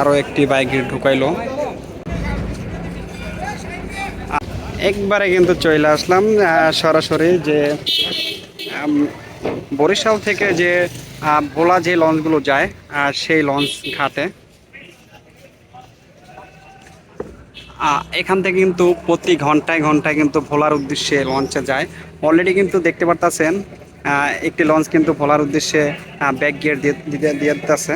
আরও একটি বাইক ঢুকাইলো। একবারে কিন্তু চলে আসলাম সরাসরি যে বরিশাল থেকে যে ভোলা যে লঞ্চগুলো যায় আহ, সেই লঞ্চ ঘাটে। এখান থেকে কিন্তু প্রতি ঘন্টায় ঘন্টায় কিন্তু ভোলার উদ্দেশ্যে লঞ্চে যায়। অলরেডি কিন্তু দেখতে পারতেছেন একটি লঞ্চ কিন্তু ভোলার উদ্দেশ্যে ব্যাগ গিয়ার দিয়ে দিতেছে।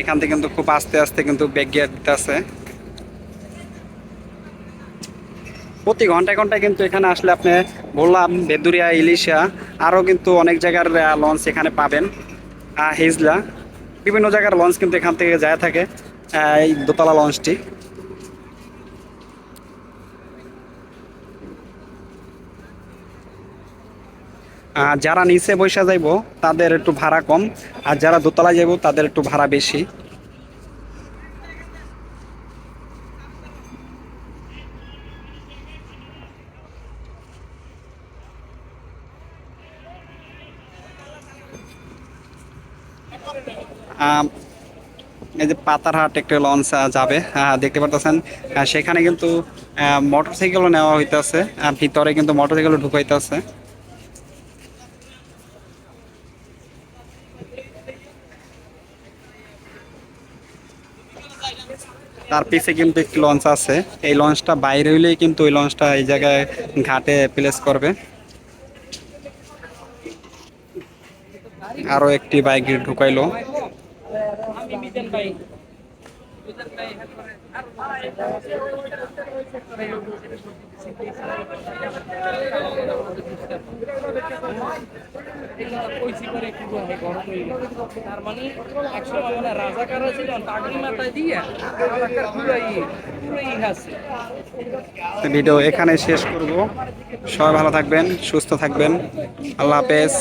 এখান থেকে কিন্তু খুব আস্তে আস্তে কিন্তু ব্যাক গিয়ার দিতেছে। প্রতি ঘন্টায় ঘন্টায় কিন্তু এখানে আসলে আপনি বললাম, বেদুরিয়া, ইলিশা, আরও কিন্তু অনেক জায়গার লঞ্চ এখানে পাবেন। হিজলা। বিভিন্ন জায়গার লঞ্চ কিন্তু এখান থেকে যায় থাকে। এই দোতলা লঞ্চটি যারা নিচে বৈশা যাইব, তাদের একটু ভাড়া কম, আর যারা দোতলায় যাইব, তাদের একটু ভাড়া বেশি। এই যে পাতারহাট একটা লঞ্চ যাবে। দেখতে পারতেছেন সেখানে কিন্তু মোটর সাইকেলও নেওয়া হইতেছে, আর ভিতরে কিন্তু মোটর সাইকেলও ঢুকাইতেছে। তার পিছে কিন্তু একটি লঞ্চ আছে। এই লঞ্চটা বাইরে হইলেই কিন্তু ওই লঞ্চটা এই জায়গায় ঘাটে প্লেস করবে। আরও একটি বাইক ঢুকাইলো। আমি মানে ভিডিও এখানে শেষ করব। সবাই ভালো থাকবেন সুস্থ থাকবেন। আল্লাহ হাফেজ।